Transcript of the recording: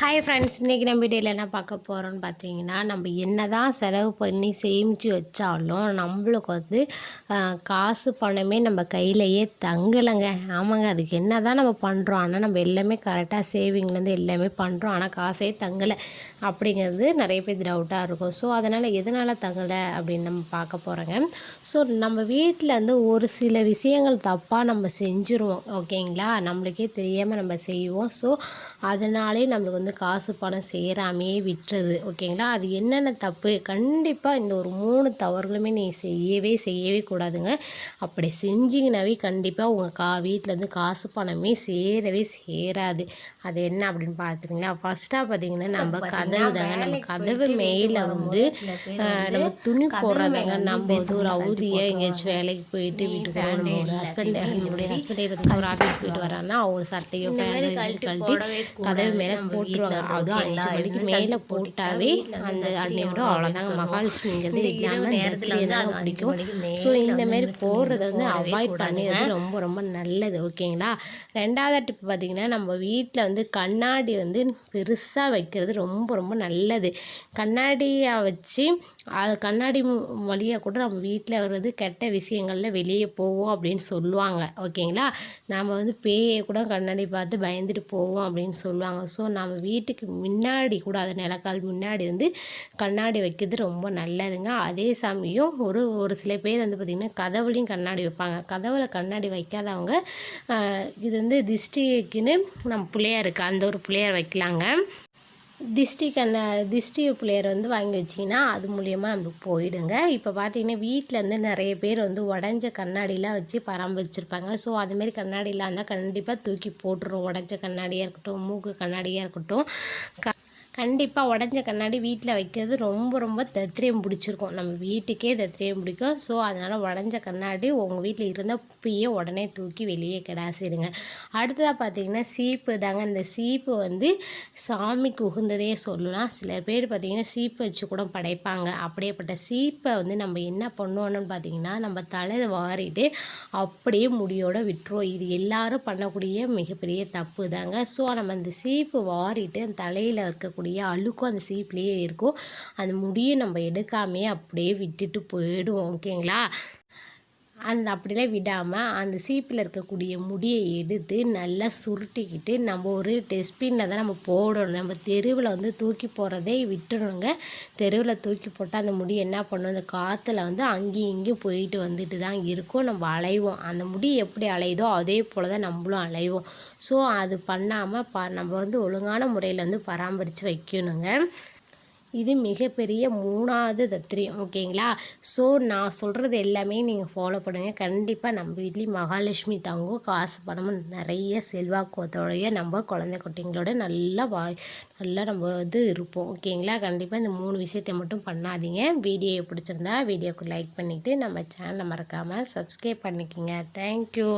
Hi friends இன்றைக்கி நம்ம வீடியோவில் என்ன பார்க்க போகிறோம்னு பார்த்தீங்கன்னா நம்ம என்ன தான் செலவு பண்ணி சேமித்து வச்சாலும் நம்மளுக்கு வந்து காசு பணமே நம்ம கையிலையே தங்கலைங்க. ஆமாங்க அதுக்கு என்ன தான் நம்ம பண்ணுறோம் ஆனால் நம்ம எல்லாமே கரெக்டாக சேவிங்லேருந்து எல்லாமே பண்ணுறோம் ஆனால் காசே தங்கலை அப்படிங்கிறது நிறைய பேர் டவுட்டாக இருக்கும். ஸோ அதனால் எதனால் தங்கலை அப்படின்னு நம்ம பார்க்க போகிறோங்க ஸோ நம்ம வீட்டில் வந்து ஒரு சில விஷயங்கள் தப்பாக நம்ம செஞ்சுருவோம். ஓகேங்களா நம்மளுக்கே தெரியாமல் நம்ம செய்வோம். ஸோ அதனாலே நம்மளுக்கு வந்து காசு பணம் சேராமையே விட்டுறது ஓகேங்களா? அது என்னென்ன தப்பு? கண்டிப்பாக இந்த ஒரு மூணு தவறுகளுமே நீ செய்யவே செய்யவே கூடாதுங்க. அப்படி செஞ்சீங்கனாவே கண்டிப்பாக உங்கள் கா வீட்டிலேருந்து காசு பணமே சேரவே சேராது. அது என்ன அப்படின்னு பார்த்துருங்களா ஃபஸ்ட்டாக பார்த்தீங்கன்னா நம்ம கதவு தாங்க நம்ம கதவு மேலே வந்து நம்ம துணி போடுறதாங்க நம்ம வந்து ஒரு அவதியை எங்கேயாச்சும் வேலைக்கு போயிட்டு வீட்டுக்கு நம்ம ஒரு ஹஸ்பண்ட் என்னுடைய ஹஸ்பண்டே பார்த்தீங்கன்னா ஒரு ஆஃபீஸ் போயிட்டு வரான்னா அவங்க சட்டையோ கழட்டி கதவு மேலே போட்டுருவாங்க அதுவும் அஞ்சு மணிக்கு மேலே போட்டாவே அந்த அன்னையோட அவ்வளோதாங்க மகாலட்சுமிங்கிறது இல்லாமல் நேரத்தில் தான் பிடிக்கும். ஸோ இந்த மாதிரி போடுறத வந்து அவாய்ட் பண்ணிடுறது ரொம்ப ரொம்ப நல்லது. ஓகேங்களா? ரெண்டாவது டிப் பார்த்தீங்கன்னா நம்ம வீட்டில் வந்து கண்ணாடி வந்து பெருசாக வைக்கிறது ரொம்ப ரொம்ப நல்லது. கண்ணாடியை வச்சு அது கண்ணாடி வழியாக கூட நம்ம வீட்டில் வர்றது கெட்ட விஷயங்கள்ல வெளியே போவோம் அப்படின்னு சொல்லுவாங்க. ஓகேங்களா? நாம் வந்து பேயை கூட கண்ணாடி பார்த்து பயந்துட்டு போவோம் அப்படின்னு சொல்லுவாங்க. ஸோ நம்ம வீட்டுக்கு முன்னாடி கூட அது நிலக்கால் முன்னாடி வந்து கண்ணாடி வைக்கிறது ரொம்ப நல்லதுங்க. அதே சமயம் ஒரு ஒரு சில பேர் வந்து பார்த்திங்கன்னா கதவுலையும் கண்ணாடி வைப்பாங்க. கதவுல கண்ணாடி வைக்காதவங்க இது வந்து திஷ்டிக்குன்னு நம்ம பிள்ளையாருக்கு அந்த ஒரு பிள்ளையார் வைக்கலாங்க. திஷ்டி கண்ண திஷ்டி பிள்ளையர் வந்து வாங்கி வச்சிங்கன்னா அது மூலியமாக நம்மளுக்கு போயிடுங்க. இப்போ பார்த்தீங்கன்னா வீட்டில் நிறைய பேர் வந்து உடஞ்ச கண்ணாடிலாம் வச்சு பராமரிச்சிருப்பாங்க. ஸோ அதுமாரி கண்ணாடிலாம் இருந்தால் கண்டிப்பாக தூக்கி போட்டுரும். உடஞ்ச கண்ணாடியாக இருக்கட்டும் மூக்கு கண்ணாடியாக இருக்கட்டும். க கண்டிப்பாக உடஞ்ச கண்ணாடி வீட்டில் வைக்கிறது ரொம்ப ரொம்ப தத்திரியம் பிடிச்சிருக்கும். நம்ம வீட்டுக்கே தத்திரியம் பிடிக்கும். ஸோ அதனால் உடஞ்ச கண்ணாடி உங்கள் வீட்டில் இருந்த குப்பையை உடனே தூக்கி வெளியே கிடாசிடுங்க. அடுத்ததாக பார்த்தீங்கன்னா சீப்பு தாங்க. இந்த சீப்பு வந்து சாமிக்கு உகந்ததே சொல்லலாம். சில பேர் பார்த்திங்கன்னா சீப்பு வச்சு கூட படைப்பாங்க. அப்படியேப்பட்ட சீப்பை வந்து நம்ம என்ன பண்ணுவோன்னு பார்த்தீங்கன்னா நம்ம தலை வாரிட்டு அப்படியே முடியோட விட்டுருவோம் இது எல்லாரும் பண்ணக்கூடிய மிகப்பெரிய தப்பு தாங்க ஸோ நம்ம அந்த சீப்பு வாரிட்டு அந்த தலையில் இருக்கக்கூடிய அழுக்கும் அந்த சீப்லேயே இருக்கும். அந்த முடியை நம்ம எடுக்காமையே அப்படியே விட்டுட்டு போயிடுவோம் ஓகேங்களா அந்த அப்படிலாம் விடாமல் அந்த சீப்பில் இருக்கக்கூடிய முடியை எடுத்து நல்லா சுருட்டிக்கிட்டு நம்ம ஒரு டஸ்ட்பினில் தான் நம்ம போடணும். நம்ம தெருவில் வந்து தூக்கி போகிறதே விட்டுணுங்க தெருவில் தூக்கி போட்டால் அந்த முடி என்ன பண்ணும்? அந்த காற்றுல வந்து அங்கேயும் இங்கேயும் போயிட்டு வந்துட்டு தான் இருக்கும். நம்ம அலைவோம். அந்த முடி எப்படி அலையுதோ அதே போல் தான் நம்மளும் அலைவோம். ஸோ அது பண்ணாமல் ப நம்ம வந்து ஒழுங்கான முறையில் வந்து பராமரித்து வைக்கணுங்க. இது மிகப்பெரிய மூணாவது தத்திரியம் ஓகேங்களா? ஸோ நான் சொல்கிறது எல்லாமே நீங்கள் ஃபாலோ பண்ணுங்கள் கண்டிப்பாக நம்ம வீட்லேயும் மகாலட்சுமி தங்கும். காசு பணமும் நிறைய செல்வாக்குவத்தோடைய நம்ம குழந்தை குட்டிங்களோட நல்லா வாய் நல்லா நம்ம இது இருப்போம் ஓகேங்களா? கண்டிப்பாக இந்த மூணு விஷயத்தை மட்டும் பண்ணாதீங்க. வீடியோ பிடிச்சிருந்தா வீடியோக்கு லைக் பண்ணிவிட்டு நம்ம சேனலை மறக்காமல் சப்ஸ்கிரைப் பண்ணிக்கோங்க. தேங்க்யூ